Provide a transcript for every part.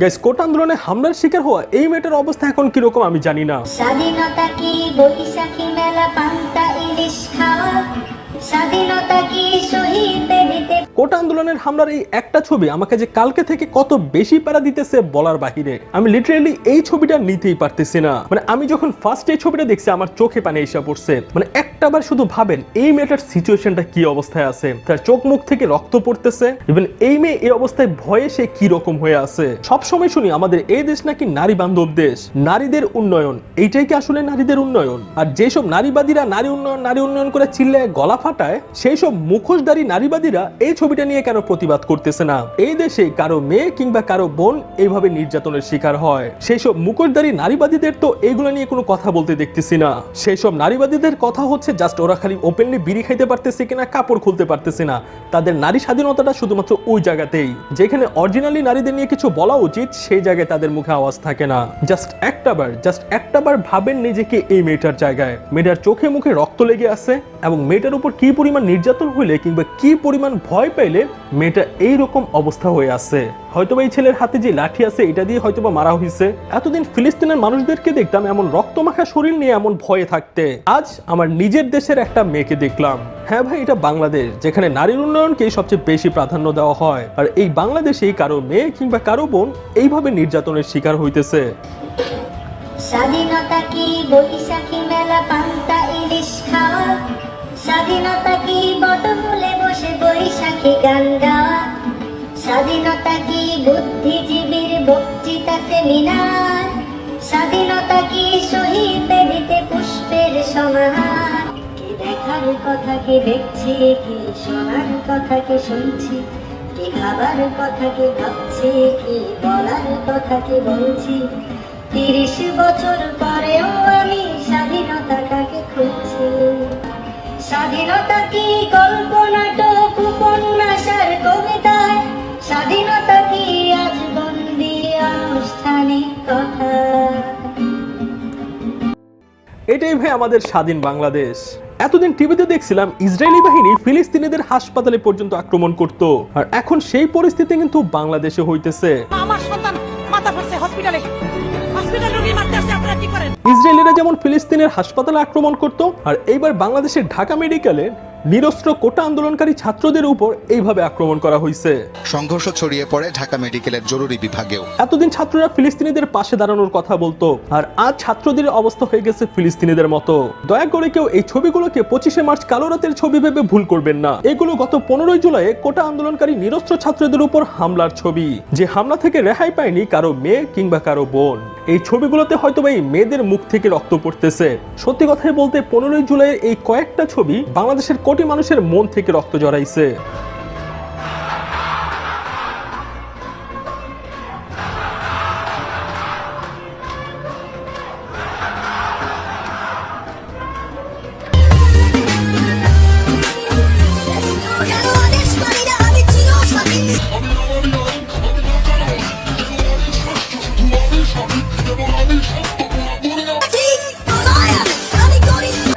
Guys coat আন্দোলনে হামলার শিকার হওয়া এই মেয়েটার অবস্থা এখন কীরকম আমি জানি না। স্বাধীনতা কি বৈশাখী মেলা পান্তা ইলিশ খাওয়া? স্বাধীনতা কি কোটা আন্দোলনের হামলার এই একটা ছবি আমাকে যে কালকে থেকে কত বেশি প্যারা দিতেছে বলার বাহিরে। আমি লিটারেলি এই ছবিটা নিতেই পারতেছি না। মানে আমি যখন ফার্স্ট এই ছবিটা দেখছি, আমার চোখে পানি এসে পড়ছে। মানে একটাবার শুধু ভাবেন, এই মেয়েটার সিচুয়েশনটা কি অবস্থায় আছে? তার চোখ মুখ থেকে রক্ত পড়তেছে? ইভেন এই মেয়ে এই অবস্থায় ভয়ে সে কি রকম হয়ে আছে? সব সময় শুনি আমাদের এই দেশ নাকি নারী বান্ধব দেশ। নারীদের উন্নয়ন, এইটাই কি আসলে নারীদের উন্নয়ন? আর যেসব নারীবাদীরা নারী উন্নয়ন নারী উন্নয়ন করে চিল্লে গলা ফাটায় সেই সব মুখোশধারী নারীবাদীরা এই ছবিটা নিয়ে কেন প্রতিবাদ করতেছে না। এই দেশে কারও মেয়ে কিংবা কারও বোন এইভাবে নির্যাতনের শিকার হয়। সেই সব মুখোশধারী নারীবাদীদের তো এইগুলো নিয়ে কোনো কথা বলতে দেখতেছি না। সেই সব নারীবাদীদের কথা হচ্ছে জাস্ট ওরা খালি ওপেনলি বিড়ি খাইতে পারতেছে কিনা, কাপড় খুলতে পারতেছে না। তাদের নারী স্বাধীনতাটা শুধুমাত্র ওই জায়গাতেই। যেখানে অরিজিনালি নারীদের নিয়ে কিছু বলা উচিত, সেই জায়গায় তাদের মুখে আওয়াজ থাকে না। জাস্ট একটাবার জাস্ট একটাবার ভাবেন নিজেকে এই মেয়েটার জায়গায়। মেয়েটার চোখে মুখে রক্ত লেগে আছে এবং মেয়েটার উপর কি পরিমাণ নির্যাতন হইলে কিংবা কি পরিমাণ ভয় পাইলে মেয়েটা এই রকম অবস্থা হয়ে আছে। হয়তোবা এই ছেলের হাতে যে লাঠি আছে, এটা দিয়ে হয়তোবা মারা হয়েছে। এতদিন ফিলিস্তিনের মানুষদেরকে দেখতাম এমন রক্তমাখা শরীর নিয়ে এমন ভয়ে থাকতে। আজ আমার নিজের দেশের একটা মেয়েকে দেখলাম। হ্যাঁ ভাই, এটা বাংলাদেশ, যেখানে নারীর উন্নয়নকে সবচেয়ে বেশি প্রাধান্য দেওয়া হয়। আর এই বাংলাদেশেই কারও মেয়ে কিংবা কারও বোন এইভাবে নির্যাতনের শিকার হইতেছে। স্বাধীনতা কি বৈশাখী বুদ্ধিজীবীর বক্তৃতা সেমিনার, স্বাধীনতা কি শহীদ দিতে পুষ্পের সমাহার? কি দেখার কথা, কি দেখছি, কি শোনার কথা, কি শুনছি? কি খাবার কথা, কি ভাবছি, কি বলার কথা, কি বলছি? তিরিশ বছর পরেও আমি স্বাধীনতাটাকে এটাই ভাই আমাদের স্বাধীন বাংলাদেশ। এতদিন টিভিতে দেখছিলাম ইসরায়েলি বাহিনী ফিলিস্তিনিদের হাসপাতালে পর্যন্ত আক্রমণ করত। আর এখন সেই পরিস্থিতি কিন্তু বাংলাদেশে হইতেছে। আমার সন্তান মাথা ফাটছে হসপিটালে ইসরায়েলিরা যেমন ফিলিস্তিনের হাসপাতালে আক্রমণ করত আর এইবার বাংলাদেশের ঢাকা মেডিকেলে নিরস্ত্র কোটা আন্দোলনকারী ছাত্রদের উপর এইভাবে আক্রমণ করা হয়েছে সংঘর্ষ ছড়িয়ে পড়ে ঢাকা মেডিকেলের জরুরি বিভাগেও। এতদিন ছাত্ররা ফিলিস্তিনিদের পাশে দাঁড়ানোর কথা বলতো আর আজ ছাত্রদের অবস্থা হয়ে গেছে ফিলিস্তিনিদের মতো। দয়া করে কেউ এই ছবিগুলোকে পঁচিশে মার্চ কালো রাতের ছবি ভেবে ভুল করবেন না। এগুলো গত পনেরোই জুলাইয়ে কোটা আন্দোলনকারী নিরস্ত্র ছাত্রদের উপর হামলার ছবি। যে হামলা থেকে রেহাই পায়নি কারও মেয়ে কিংবা কারও বোন। এই ছবিগুলোতে হয়তো এই মেয়েদের মুখ থেকে রক্ত পড়তেছে। সত্যি কথাই বলতে পনেরোই জুলাইয়ের এই কয়েকটা ছবি বাংলাদেশের কোটি মানুষের মন থেকে রক্ত জড়াইছে।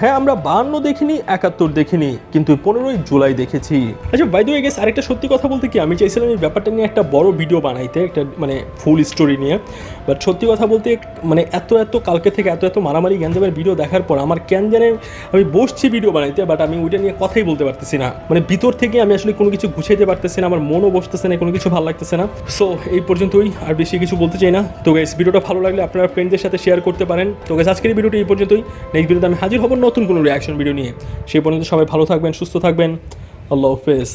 হ্যাঁ আমরা বান্ন দেখিনি, একাত্তর দেখিনি, কিন্তু পনেরোই জুলাই দেখেছি। আচ্ছা বাইদ হয়ে গেছে আরেকটা সত্যি কথা বলতে কি, আমি চাইছিলাম এই ব্যাপারটা নিয়ে একটা বড় ভিডিও বানাইতে, একটা মানে ফুল স্টোরি নিয়ে। বাট সত্যি কথা বলতে মানে এত এত, কালকে থেকে এত এত মারামারি গ্যাঞ্জামের ভিডিও দেখার পর আমার কেন জানে আমি বসছি ভিডিও বানাইতে বাট আমি ওইটা নিয়ে কথাই বলতে পারতেছি না। মানে ভিতর থেকে আমি আসলে কোনো কিছু গুছাইতে পারতেছি না, আমার মনও বসতেছে না, কোনো কিছু ভালো লাগতেছে না। সো এই পর্যন্তই, আর বেশি কিছু বলতে চাই না। তো গাইস ভিডিওটা ভালো লাগলে আপনারা ফ্রেন্ডদের সাথে শেয়ার করতে পারেন। তো গাইস আজকের ভিডিওটি এই পর্যন্তই। নেক্সট ভিডিওতে আমি হাজির হব নতুন কোনো রিয়াকশন ভিডিও নিয়ে। সেই পর্যন্ত সবাই ভালো থাকবেন সুস্থ থাকবেন। আল্লাহ হাফেজ।